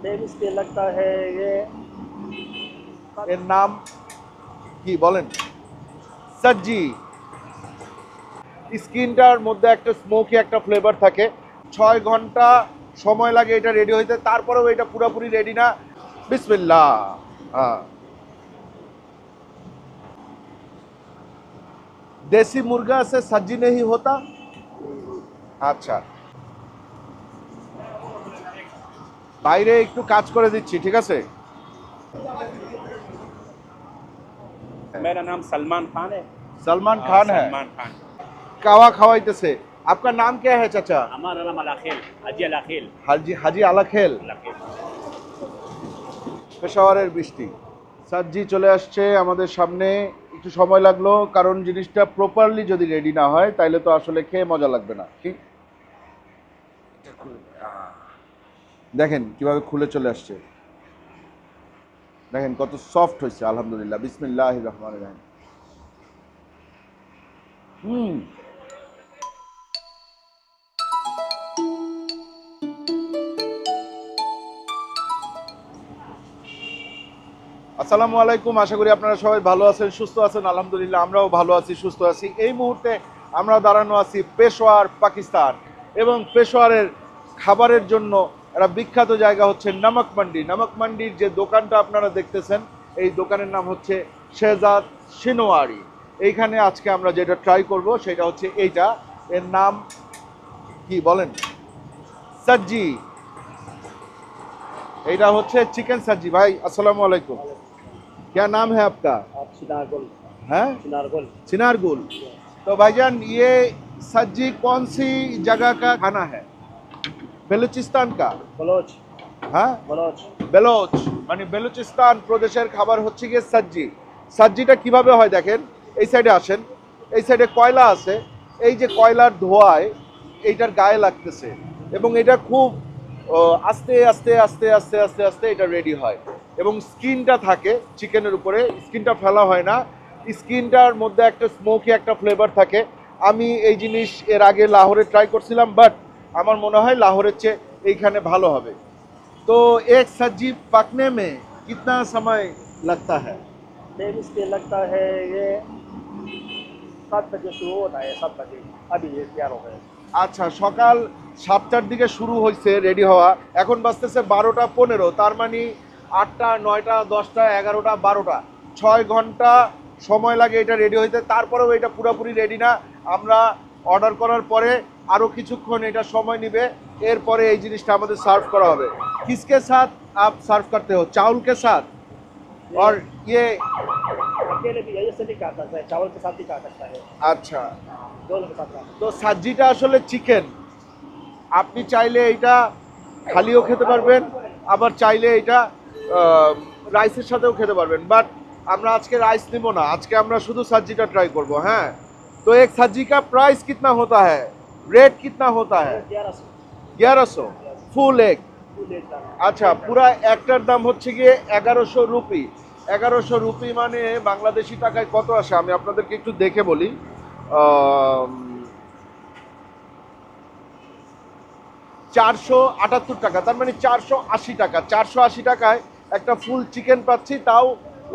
Ma'am इस पे लगता है ये এর নাম কি বলেন সজ্জি স্কিনটার মধ্যে একটা স্মোকি একটা ফ্লেভার থাকে ছয় ঘন্টা সময় লাগে এটা রেডি হইতে তারপরেও এটা পুরোপুরি রেডি না বিসমিল্লাহ হ্যাঁ দেশি মুরগা সে সজ্জি নেই হতা আচ্ছা বাইরে একটু কাজ করে দিচ্ছি ঠিক আছে? মেরা সালমান খান হ্যাঁ, হ্যাঁ। খান কাওয়া খাওয়াইতেছে। আপনার নাম কে হ্যাঁ চাচা? হাজি আলাখেল। পেশাওয়ারের বৃষ্টি। সাজি চলে আসছে আমাদের সামনে। একটু সময় লাগল কারণ জিনিসটা প্রপারলি যদি রেডি না হয় তাইলে তো আসলে খেয়ে মজা লাগবে না। ঠিক দেখেন কীভাবে খুলে চলে আসছে। দেখেন কত সফট হয়েছে, আলহামদুলিল্লাহ। বিসমিল্লাহ রহমান রহিম। হুম। আসসালামু আলাইকুম, আশা করি আপনারা সবাই ভালো আছেন, সুস্থ আছেন। আলহামদুলিল্লাহ, আমরাও ভালো আছি, সুস্থ আছি। এই মুহূর্তে আমরা দাঁড়ানো আছি পেশোয়ার পাকিস্তান এবং পেশোয়ারের খাবারের জন্য একটা বিখ্যাত জায়গা হচ্ছে নামক মান্ডি নামক মান্ডির যে দোকানটা আপনারা দেখতেছেন এই দোকানের নাম হচ্ছে শেজাদ সিনোয়ারি এইখানে আজকে আমরা যেটা ট্রাই করব সেটা হচ্ছে এইটা এর নাম কি বলেন সজ্জি এইটা হচ্ছে চিকেন সজ্জি ভাই আসসালামু আলাইকুম क्या नाम है आपका आप चिनारगुल है चिनारगुल चिनारगुल तो भाईजान ये सज्जी कौन सी जगह का खाना है বেলুচিস্তান কা? বলোচ হ্যাঁ? বলোচ বেলোচ মানে বেলুচিস্তান প্রদেশের খাবার হচ্ছে গিয়ে সাজ্জি। সাজ্জিটা কীভাবে হয় দেখেন? এই সাইডে আসেন। এই সাইডে কয়লা আছে। এই যে কয়লার ধোয়ায় এইটার গায়ে লাগতেছে এবং এটা খুব আস্তে আস্তে আস্তে আস্তে আস্তে আস্তে এটা রেডি হয় এবং স্কিনটা থাকে চিকেনের উপরে। স্কিনটা ফেলা হয় না। স্কিনটার মধ্যে একটা স্মোকি একটা ফ্লেভার থাকে। আমি এই জিনিস এর আগে লাহোরে ট্রাই করছিলাম বাট আমার মনে হয় লাহোরের চেয়ে এইখানে ভালো হবে तो एक सब्जी पकने में कितना समय लगता है मैम इस पे लगता है ये सात बजे शुरू होता है सात बजे अभी ये तैयार हो गए আচ্ছা সকাল সাতটার দিকে শুরু হয়েছে রেডি হওয়া এখন বাজতেছে বারোটা পনেরো তার মানে আটটা নয়টা দশটা এগারোটা বারোটা ছয় ঘন্টা সময় লাগে এটা রেডি হইতে তারপরেও এটা পুরোপুরি রেডি না আমরা অর্ডার করার পরে আরও কিছুক্ষণ এটা সময় নেবে এরপরে এই জিনিসটা আমাদের সার্ভ করা হবে কিসকে সাথ আপ সার্ভ করতে हो चावल के साथ और ये अकेले भी ऐसे भी खा सकता है चावल के साथ भी खा सकता है अच्छा दोनों के साथ खा তো সাজ্জিটা আসলে চিকেন আপনি চাইলে এটা খালিও খেতে পারবেন আবার চাইলে এটা রাইসের সাথেও খেতে পারবেন বাট আমরা আজকে রাইস নিব না আজকে আমরা শুধু सब्जी ট্রাই করব হ্যাঁ তো এক सब्जी का प्राइस कितना होता है रेट कितना होता है ग्यारह सौ gyro so full egg full एक दाना আচ্ছা পুরা একটার দাম হচ্ছে গিয়ে এগারোশো রুপি এগারোশো রুপি মানে বাংলাদেশি টাকায় কত আসে আমি আপনাদেরকে একটু দেখে বলি চারশো আটাত্তর টাকা তার মানে চারশো আশি টাকা চারশো আশি টাকায় একটা ফুল চিকেন পাচ্ছি তাও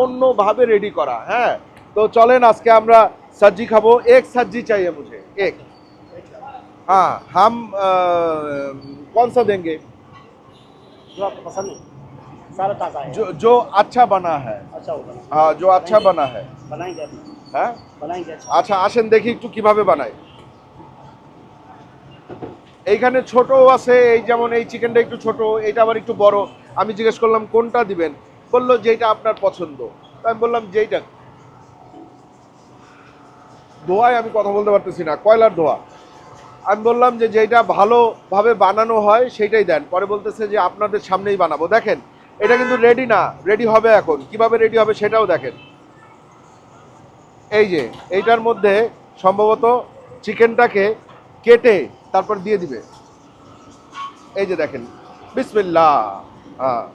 অন্যভাবে রেডি করা হ্যাঁ তো চলেন আজকে আমরা সবজি খাবো এক সবজি চাইয়ে মুঝে এক हाँ हम अ, कौन सा देंगे जो आपको पसंद है सारा ताज़ा है जो जो अच्छा बना है अच्छा होगा हाँ जो अच्छा बना है बनाएंगे अभी হ্যাঁ बनाएंगे अच्छा আচ্ছা আসেন দেখি একটু কিভাবে বানায় এইখানে ছোট আছে এই যেমন এই চিকেনটা একটু ছোট এটা আবার একটু বড় আমি জিজ্ঞেস করলাম কোনটা দিবেন বললো যেটা আপনার পছন্দ তো আমি বললাম যেইটা ধোয়ায় আমি কথা বলতে পারতেছি না, কয়লার ধোয়া। আমি বললাম যে যেটা ভালোভাবে বানানো হয় সেইটাই দেন। পরে বলতেছে যে আপনাদের সামনেই বানাবো। দেখেন, এটা কিন্তু রেডি না রেডি হবে এখন। কীভাবে রেডি হবে সেটাও দেখেন। এই যে, এইটার মধ্যে সম্ভবত চিকেনটাকে কেটে তারপর দিয়ে দিবে। এই যে দেখেন, বিসমিল্লাহ হ্যাঁ।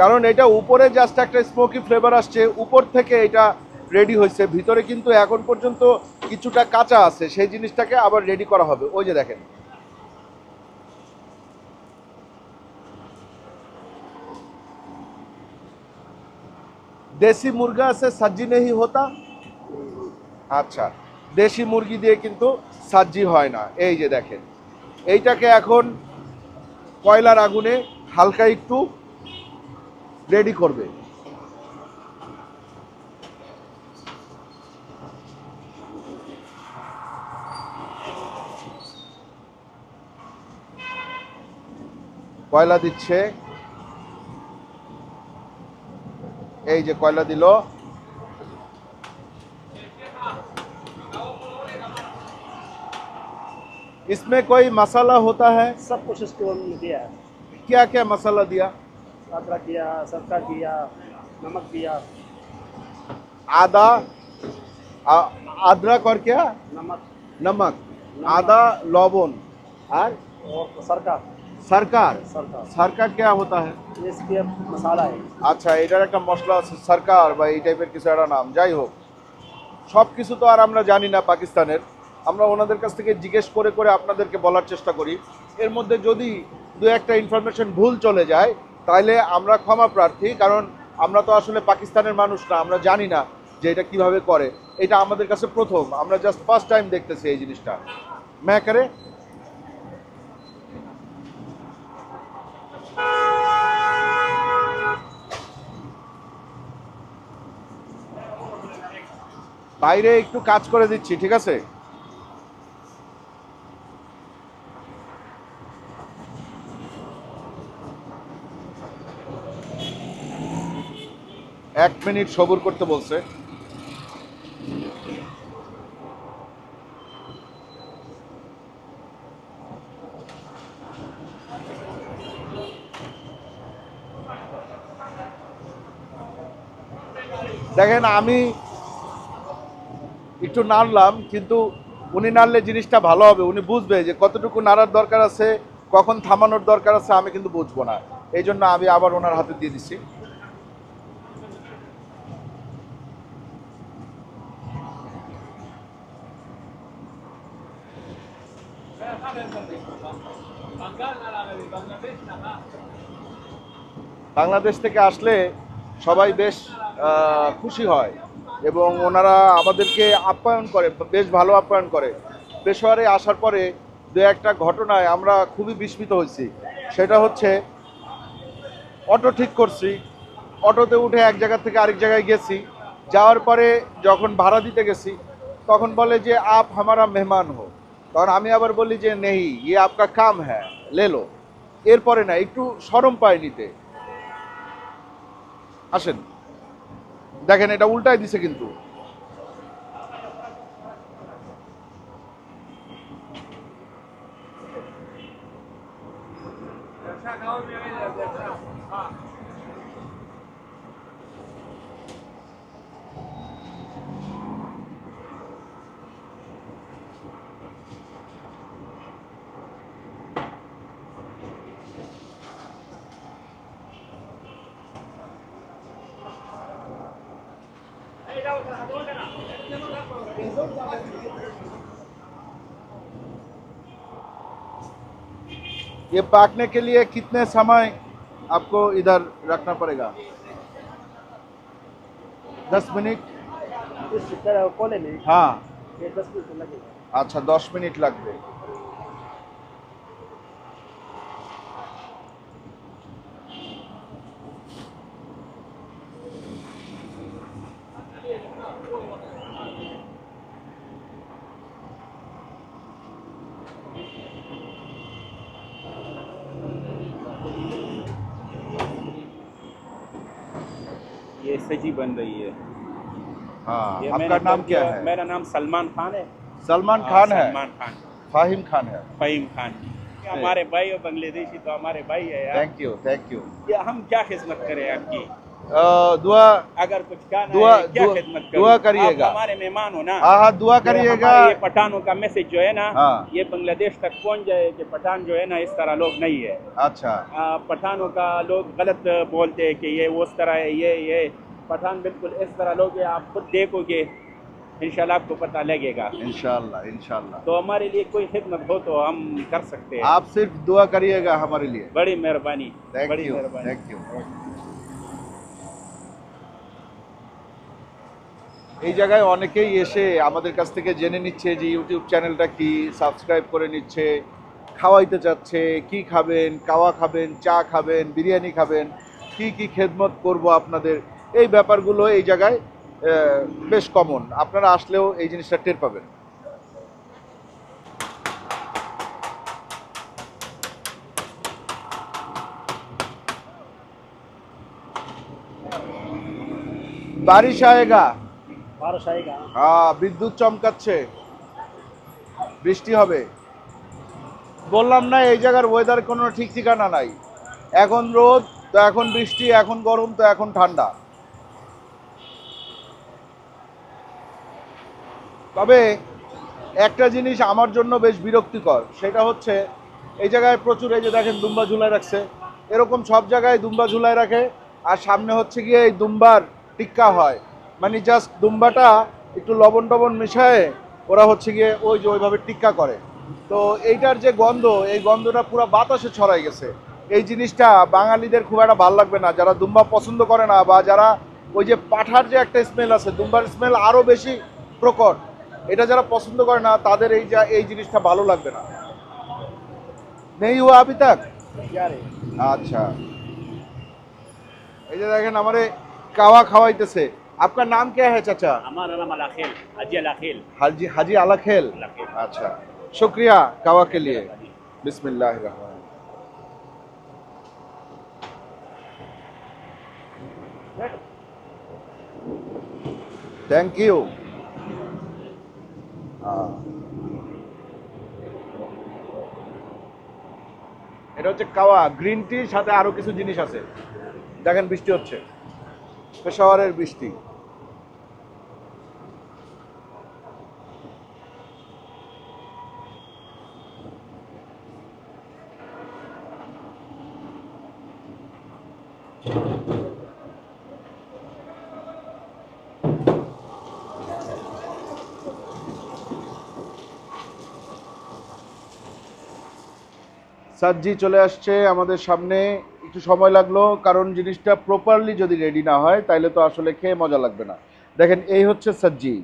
কারণ এটা উপরে জাস্ট একটা স্মোকি ফ্লেভার আসছে, উপর থেকে এটা রেডি হয়েছে। ভিতরে কিন্তু এখন পর্যন্ত কিছুটা কাঁচা আছে, সেই জিনিসটাকে আবার রেডি করা হবে। ওই যে দেখেন। দেশি মুরগা আছে, সাজ্জি নেহি হতা। আচ্ছা দেশি মুরগি দিয়ে কিন্তু সাজ্জি হয় না। এই যে দেখেন। এইটাকে এখন কয়লার আগুনে হালকা একটু রেডি করবে। কয়লা দিচ্ছে এই যে কয়লা দিল इसमें कोई मसाला होता है सब कुछ इसको हमने दिया है क्या क्या मसाला दिया अदरक दिया सरका दिया नमक दिया आदा आ- अदरक और क्या नमक नमक आदा लौबन और और सरका সরকার? সরকার। কে হতা আচ্ছা এটার একটা মশলা আছে সরকার বা এই টাইপের কিছু একটা নাম। যাই হোক সব কিছু তো আর আমরা জানি না পাকিস্তানের। আমরা ওনাদের কাছ থেকে জিজ্ঞেস করে করে আপনাদেরকে বলার চেষ্টা করি। এর মধ্যে যদি দু একটা ইনফরমেশন ভুল চলে যায় তাহলে আমরা ক্ষমা প্রার্থী কারণ আমরা তো আসলে পাকিস্তানের মানুষ না আমরা জানি না যে এটা কীভাবে করে। এটা আমাদের কাছে প্রথম আমরা জাস্ট ফার্স্ট টাইম দেখতেছি এই জিনিসটা। ম্যাঁ করে বাইরে একটু কাজ করে দিচ্ছি ঠিক আছে? এক মিনিট সবুর করতে বলছে। দেখেন আমি একটু নাড়লাম, কিন্তু উনি নাড়লে জিনিসটা ভালো হবে, উনি বুঝবে যে কতটুকু নাড়ার দরকার আছে, কখন থামানোর দরকার আছে, আমি কিন্তু বুঝব না। এই জন্য আমি আবার ওনার হাতে দিয়ে দিচ্ছি। বাংলাদেশ থেকে আসলে সবাই বেশ খুশি হয়। এবং ওনারা আমাদেরকে আপ্যায়ন করে, বেশ ভালো আপ্যায়ন করে। পেশোয়ারে আসার পরে দু একটা ঘটনায় আমরা খুবই বিস্মিত হয়েছি। সেটা হচ্ছে, অটো ঠিক করছি, অটোতে উঠে এক জায়গা থেকে আরেক জায়গায় গেছি। যাওয়ার পরে যখন ভাড়া দিতে গেছি, তখন বলে যে, আপ হামারা মেহমান হো। তখন আমি আবার বলি যে নেই ইয়ে আপকা কাম হ্যাঁ লেলো এরপরে না, একটু সরম পায় নিতে। আসেন। দেখেন এটা উল্টায় দিছে কিন্তু। ये पाकने के लिए कितने समय आपको इधर रखना पड़ेगा? दस मिनट? हाँ। ये दस मिनट लगेगा। अच्छा दस मिनट लग गए ये सजी बन रही है। हाँ आपका नाम, नाम क्या है? मेरा नाम सलमान खान है। सलमान हाँ, खान है? सलमान खान। फाहिम खान है? फाहिम खान। हमारे भाई और बांग्लादेशी तो हमारे भाई है यार। थैंक यू थैंक यू ये हम क्या खिदमत करें आपकी? दुआ अगर कुछ कहना दुआ- है क्या दुआ- खिदमत दुआ करिएगा। हमारे मेहमान हो ना? हाँ हाँ दुआ करिएगा। ये पठानों का मैसेज जो है ना हाँ। ये बांग्लादेश तक पहुँच जाए कि पठान जो है ना इस तरह लोग नहीं है। अच्छा। पठानों का लोग गलत बोलते हैं कि ये उस तरह है ये ये। पठान बिल्कुल इस तरह लोग हैं आप खुद देखोगे इनशाला आपको पता लगेगा। इंशाल्लाह इनशाला तो हमारे लिए कोई खिदमत हो तो हम कर सकते हैं। आप सिर्फ़ दुआ करिएगा हमारे लिए। बड़ी मेहरबानी बड़ी मेहरबानी। थैंक यू এই জায়গায় অনেকেই এসে আমাদের কাছ থেকে জেনে নিচ্ছে যে ইউটিউব চ্যানেলটা কি সাবস্ক্রাইব করে নিচ্ছে খাওয়াইতে চাচ্ছে কি খাবেন কাওয়া খাবেন চা খাবেন বিরিয়ানি খাবেন কি কি খেদমত করব আপনাদের এই ব্যাপারগুলো এই জায়গায় আহ, বেশ কমন আপনারা আসলেও এই জিনিসটা টের পাবেন বারিশ আয়েগা बारिश आएगा হ্যাঁ বিদ্যুৎ চমকাচ্ছে। বৃষ্টি হবে। বললাম না, এই জায়গার ওয়েদার কোনো ঠিক ঠিকানা নাই। এখন রোদ, তো এখন বৃষ্টি, এখন গরম, তো এখন ঠান্ডা। তবে একটা জিনিস আমার জন্য বেশ বিরক্তিকর, সেটা হচ্ছে এই জায়গায় প্রচুর এই যে দেখেন দুম্বা ঝুলায় রাখছে। এরকম সব জায়গায় দুম্বা ঝুলায় রাখে, আর সামনে হচ্ছে গিয়ে এই দুম্বার টিক্কা হয়। মানে জাস্ট দুম্বাটা একটু লবণ টবণ মিশায়ে ওরা হচ্ছে গিয়ে ওই যে ওইভাবে টিক্কা করে। তো এইটার যে গন্ধ এই গন্ধটা পুরো বাতাসে ছড়াই গেছে। এই জিনিসটা বাঙালিদের খুব একটা ভালো লাগবে না। যারা দুম্বা পছন্দ করে না বা যারা ওই যে পাঠার যে একটা স্মেল আছে দুম্বার স্মেল আরও বেশি প্রকট এটা যারা পছন্দ করে না তাদের এই যা এই জিনিসটা ভালো লাগবে না। নেই ও আবি তাক আচ্ছা। এই যে দেখেন আমারে কাওয়া খাওয়াইতেছে। আপনার নাম কে হ্যাঁ চাচা हमारा नाम अलाखिल अजी अलाखिल हाजी हाजी आला खेल अलाखिल अच्छा शुक्रिया कावा के लिए बिस्मिल्लाह रहमान थैंक यू এটা হচ্ছে কাওয়া গ্রিন টির সাথে আরো কিছু জিনিস আছে দেখেন বৃষ্টি হচ্ছে পেশাওয়ারের বৃষ্টি সাজ্জি চলে আসছে আমাদের সামনে। একটু সময় লাগল, কারণ জিনিসটা প্রপারলি যদি রেডি না হয়, তাইলে তো আসলে খেয়ে মজা লাগবে না। দেখেন, এই হচ্ছে সাজ্জি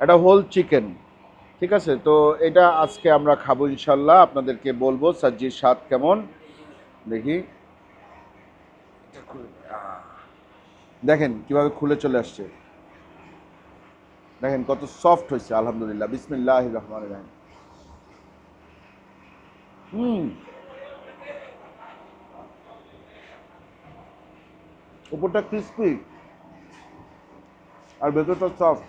এটা হোল চিকেন ঠিক আছে? তো এটা আজকে আমরা খাব ইনশাল্লাহ। আপনাদেরকে বলব সাজ্জির স্বাদ কেমন। দেখি। দেখেন, কীভাবে খুলে চলে আসছে। দেখেন, কত সফট হয়েছে আলহামদুলিল্লাহ। বিসমিল্লাহ রহমান রাহিম। হুম। উপরটা ক্রিস্পি আর ভেতরটা সফট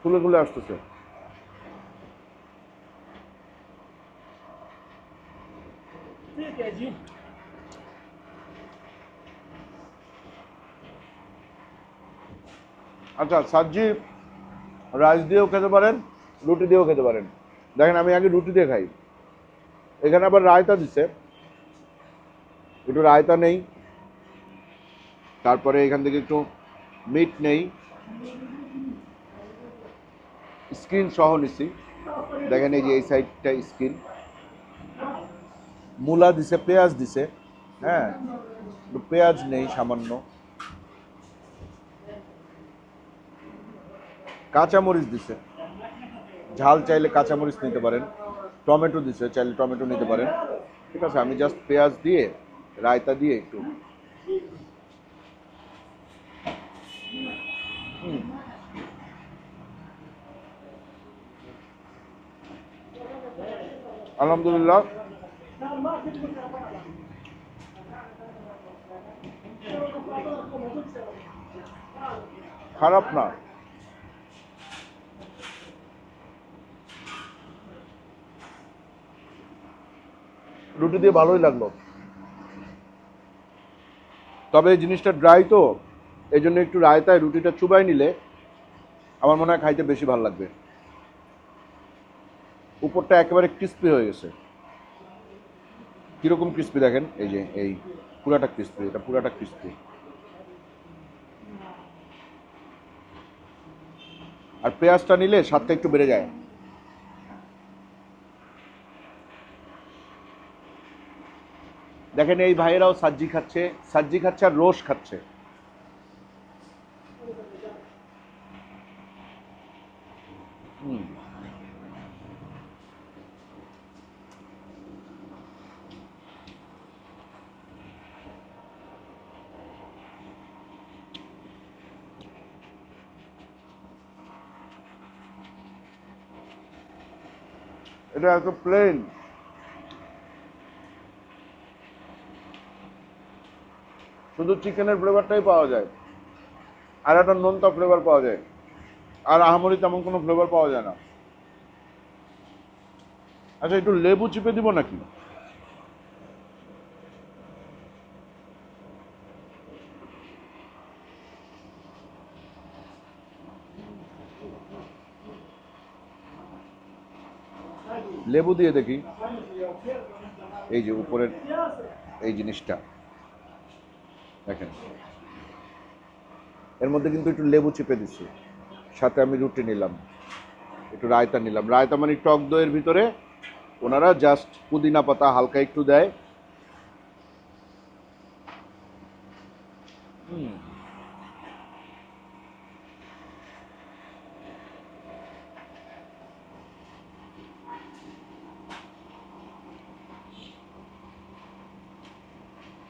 খুলে খুলে আসতেছে। আচ্ছা সাজি রাইস দিয়েও খেতে পারেন রুটি দিয়েও খেতে পারেন। দেখেন আমি আগে রুটি দিয়ে খাই। এখানে আবার রায়তা দিছে। একটু রায়তা নেই। তারপরে এখান থেকে একটু মিট নেই। স্ক্রিন সহ নিছি। দেখেন এই যে এই সাইডটা স্ক্রিন মূলা দিছে, পেঁয়াজ দিছে। হ্যাঁ একটু পেঁয়াজ নেই সামান্য। কাঁচামরিচ দিছে। ঝাল চাইলে কাঁচামরিচ নিতে পারেন। টমেটো দিছে, চাইলে টমেটো নিতে পারেন। ঠিক আছে, আমি জাস্ট পেঁয়াজ দিয়ে, রায়তা দিয়ে একটু। হুম। আলহামদুলিল্লাহ। খারাপ না। রুটি দিয়ে ভালোই লাগল। তবে এই জিনিসটা ড্রাই তো, এই জন্য একটু রায়তায় রুটিটা চুবাই নিলে আমার মনে হয় খাইতে বেশি ভালো লাগবে। উপরটা একেবারে ক্রিস্পি হয়ে গেছে। কীরকম ক্রিস্পি দেখেন? এই যে, এই পুরাটা ক্রিস্পি এটা পুরাটা ক্রিস্পি আর পেঁয়াজটা নিলে স্বাদটা একটু বেড়ে যায়। দেখেন এই ভাইয়েরাও সাজ্জি খাচ্ছে সাজ্জি খাচ্ছে আর রোস খাচ্ছে। এটা এত প্লেন শুধু চিকেনের ফ্লেভারটাই পাওয়া যায়, আর একটা নোনতা ফ্লেভার পাওয়া যায়, আর আহামরি তেমন কোনো ফ্লেভার পাওয়া যায় না। আচ্ছা একটু লেবু চিপে দিব নাকি? লেবু দিয়ে দেখি। এই যে উপরের এই জিনিসটা। এর মধ্যে কিন্তু একটু লেবু চিপে দিচ্ছি সাথে আমি রুটি নিলাম, একটু রায়তা নিলাম। রায়তা মানে টক দইয়ের ভিতরে ওনারা জাস্ট পুদিনা পাতা হালকা একটু দেয়।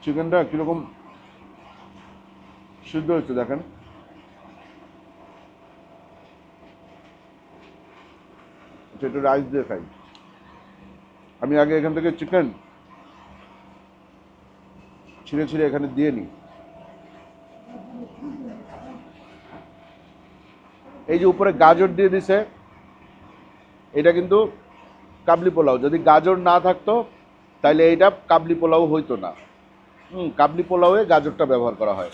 চিকেনটা কীরকম সিদ্ধ হচ্ছে দেখেন। আচ্ছা, একটু রাইস দিয়ে খাই। আমি আগে এখান থেকে চিকেন ছিঁড়ে ছিঁড়ে এখানে দিয়ে নিই। এই যে উপরে গাজর দিয়ে দিছে এটা কিন্তু কাবলি পোলাও। যদি গাজর না থাকতো তাহলে এইটা কাবলি পোলাও হইতো না। হুম কাবলি পোলাওয়ে গাজরটা ব্যবহার করা হয়।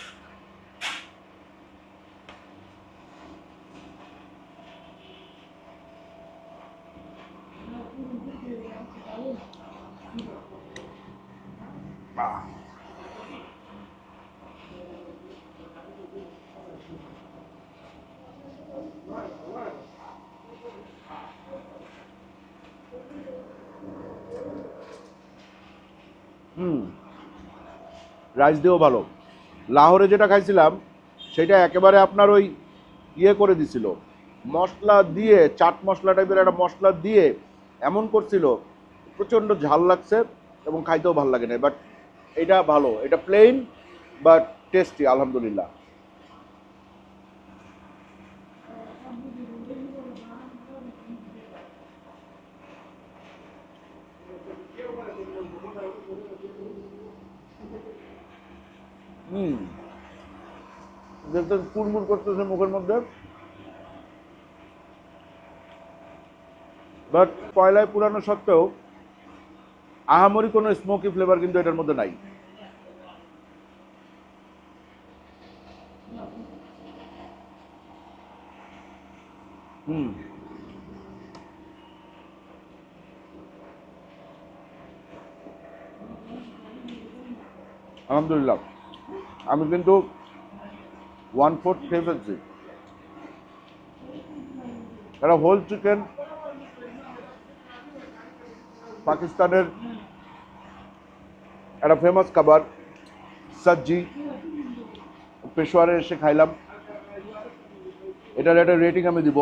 হুম। রাইস দিয়েও ভালো। লাহোরে যেটা খাইছিলাম, সেটা একেবারে আপনার ওই ইয়ে করে দিছিল। মশলা দিয়ে, চাট মশলা টাইপের একটা মশলা দিয়ে এমন করছিল, প্রচণ্ড ঝাল লাগছে এবং খাইতেও ভালো লাগে না বাট এটা ভালো, এটা প্লেন বাট টেস্টি আলহামদুলিল্লাহ। কুড়মুড় করতেছে মুখের মধ্যে। বাট কয়লায় পুরানো সত্ত্বেও আহামরি কোনো স্মোকি ফ্লেভার কিন্তু এটার মধ্যে নাই। হুম। আলহামদুলিল্লাহ। আমি কিন্তু ওয়ান ফোর্থ খেয়ে ফেলছি একটা হোল চিকেন পাকিস্তানের একটা ফেমাস খাবার সবজি পেশোয়ারে এসে খাইলাম। এটার একটা রেটিং আমি দিব।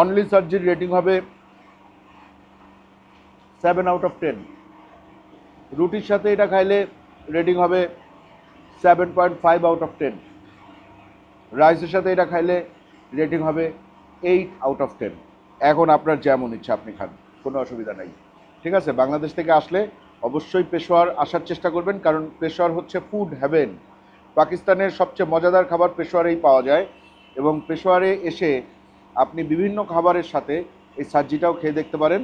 অনলি সবজির রেটিং হবে সেভেন আউট অফ টেন রুটির সাথে এটা খাইলে রেটিং হবে seven point five out of ten রাইসের সাথে এটা খাইলে রেটিং হবে এইট আউট অফ টেন এখন আপনার যেমন ইচ্ছা আপনি খান, কোনো অসুবিধা নেই। ঠিক আছে, বাংলাদেশ থেকে আসলে অবশ্যই পেশোয়ার আসার চেষ্টা করবেন, কারণ পেশোয়ার হচ্ছে ফুড হ্যাভেন পাকিস্তানের সবচেয়ে মজাদার খাবার পেশোয়ারেই পাওয়া যায় এবং পেশোয়ারে এসে আপনি বিভিন্ন খাবারের সাথে এই সাজ্জিটাও খেয়ে দেখতে পারেন।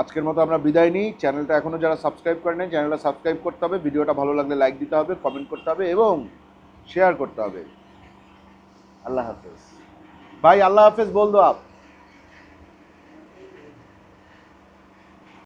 আজকের মতো আমরা বিদায় নিই। চ্যানেলটা এখনও যারা সাবস্ক্রাইব করেন নাই, চ্যানেলটা সাবস্ক্রাইব করতে হবে। ভিডিওটা ভালো লাগলে লাইক দিতে হবে কমেন্ট করতে হবে এবং শেয়ার করতে হবে। আল্লাহ হাফেজ। ভাই, আল্লাহ হাফেজ, বল দো আপ